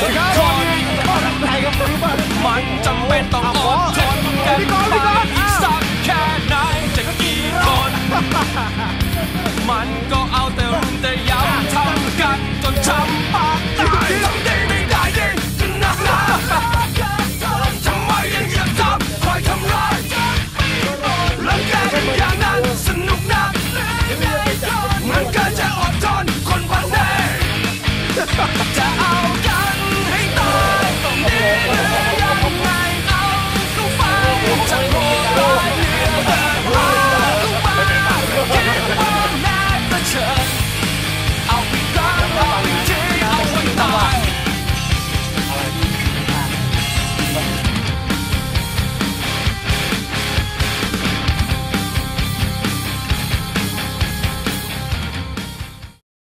เป็นนใจกับมือมามันจำเป็นต้องอดทนกันไปอีกสักแค่ไหนจะกี่คนมันก็เอาแต่รุมแต่